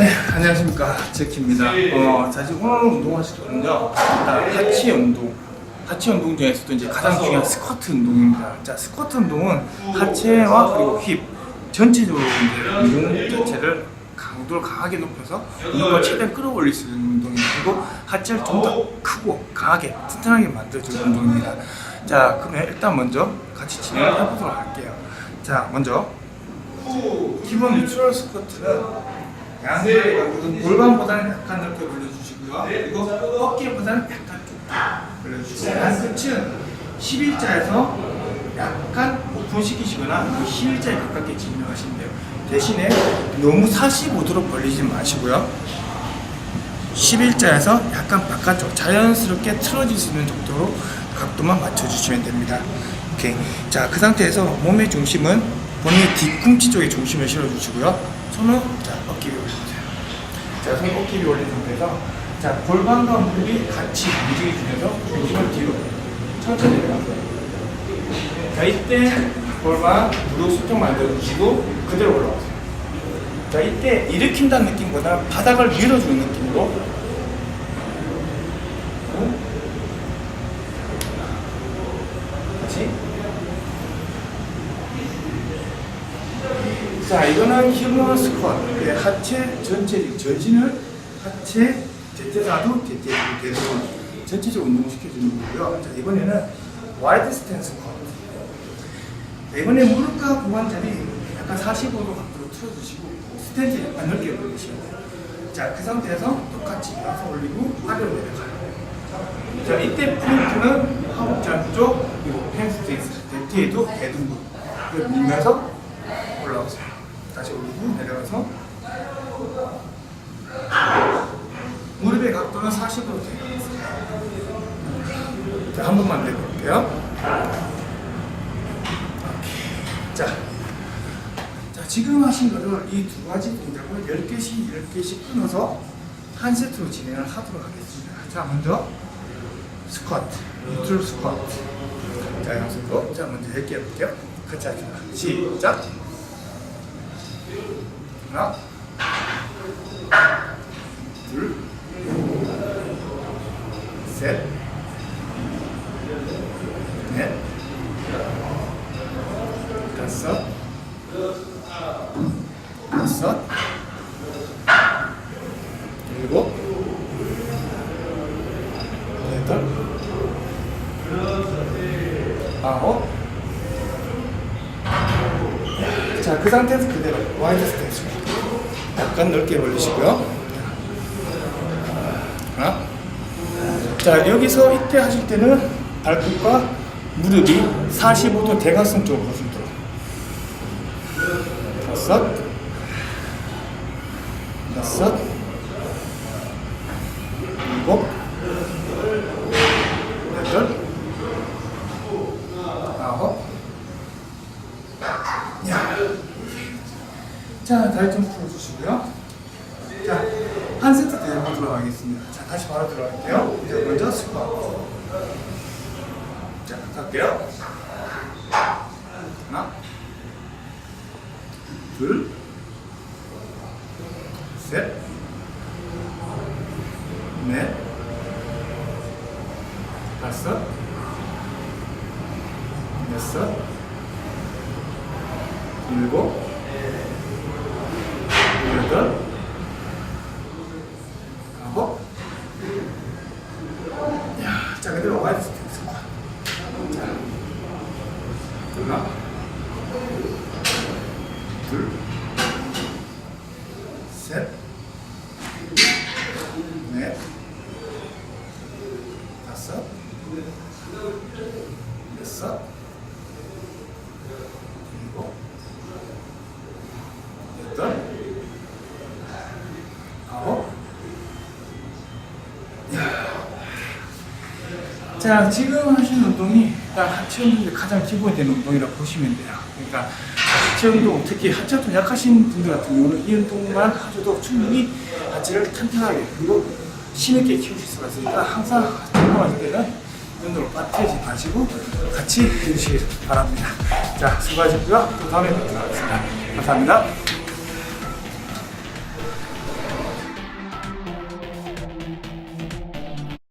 안녕하십니까 제키입니다. 어, 자 지금 오늘 운동하실 거는요. 일단 하체 운동. 하체 운동 중에서도 이제 가장 중요한 스쿼트 운동입니다. 자 스쿼트 운동은 하체와 그리고 힙 전체적으로 이제 운동 자체를 강도를 강하게 높여서 운동을 최대한 끌어올릴 수 있는 운동입니다. 그리고 하체를 좀 더 크고 강하게 튼튼하게 만들어주는 운동입니다. 자 그러면 일단 먼저 같이 진행을 해보도록 할게요. 자 먼저 기본 뉴트럴 스쿼트는 양쪽 골반보다는 약간 넓게 올려주시고요. 그리고 어깨보다는 약간 좁게 올려주시고 한 끝은 11자에서 약간 오픈시키시거나 11자에 가깝게 진행하시면 돼요. 대신에 너무 45도로 벌리지 마시고요. 11자에서 약간 바깥쪽 자연스럽게 틀어질 수 있는 정도로 각도만 맞춰주시면 됩니다. 오케이. 자, 그 상태에서 몸의 중심은 본인의 뒤꿈치 쪽에 중심을 실어주시고요. 손은 자, 어깨 위에 올려주세요. 자, 손 어깨 위에 올린 상태에서 자, 골반과 무릎이 같이 움직여주면서 중심을 뒤로 천천히 내려가세요. 자, 이때 골반, 무릎 수평 만들어주시고 그대로 올라가세요. 자, 이때 일으킨다는 느낌보다 바닥을 밀어주는 느낌으로 같이 자, 이거는 휴먼 스쿼트. 그 하체 전체 전신을 하체 제태사도 제태사도 되도록 전체적으로 운동을 시켜주는 거고요. 자, 이번에는 와이드 스탠스 스쿼트. 자, 이번에 무릎과 고관 자리 약간 45도 각도로 틀어주시고 스탠지 약간 넓게 올리시면 돼요. 자, 그 상태에서 똑같이 일어서 올리고 아래로 내려가요. 자, 이때 포인트는 허벅지 안쪽 그리고 뒤에도 대둔부 를 밀면서 올라오세요. 다시 올리고 내려가서 무릎의 각도는 40도로 돼요. 자, 한 번만 내볼게요. 자, 자, 지금 하신 거를 이 두 가지 동작을 10개씩 10개씩 끊어서 한 세트로 진행을 하도록 하겠습니다. 자, 먼저 스쿼트, 뉴트럴 스쿼트. 자, 양손으로. 자, 먼저 10개 해볼게요. 같이 합시다. 시작. 하나, 둘, 셋, 넷, 다섯, 여섯, 일곱, 여덟, 아홉. 자, 그 상태에서 그대로 와이드 스탠스. 약간 넓게 벌리시고요. 하나. 자, 여기서 이때 하실 때는 발끝과 무릎이 45도 대각선 쪽으로 서도록 다섯, 여섯, 일곱, 여덟, 아홉. 야. 자, 다리 좀 풀어주시고요. 자, 한 세트 더 해보도록 하겠습니다. 자, 다시 바로 들어갈게요. 이제 먼저 스쿼트. 자, 갈게요. 하나, 둘, 셋, 넷, 다섯, 여섯, 일곱, 여덟, 아홉. 야, 자, 그대로 와이드 스탠스. 자, 하나, 둘, 셋, 넷, 다섯, 여섯, 일곱, 여덟, 아홉. 자, 지금 하시는 운동이 딱 하체 운동의 가장 기본이 되는 운동이라고 보시면 돼요. 그러니까 하체 운동, 특히 하체 좀 약하신 분들 같은 경우는 이 운동만 하셔도 충분히 하체를 튼튼하게 그리고 힘있게 키우실 수가 있으니까 항상 운동하실 때는 이 운동을 빠뜨리지 마시고 같이 해주시기 바랍니다. 자, 수고하셨고요. 또 다음에 뵙도록 하겠습니다. 감사합니다.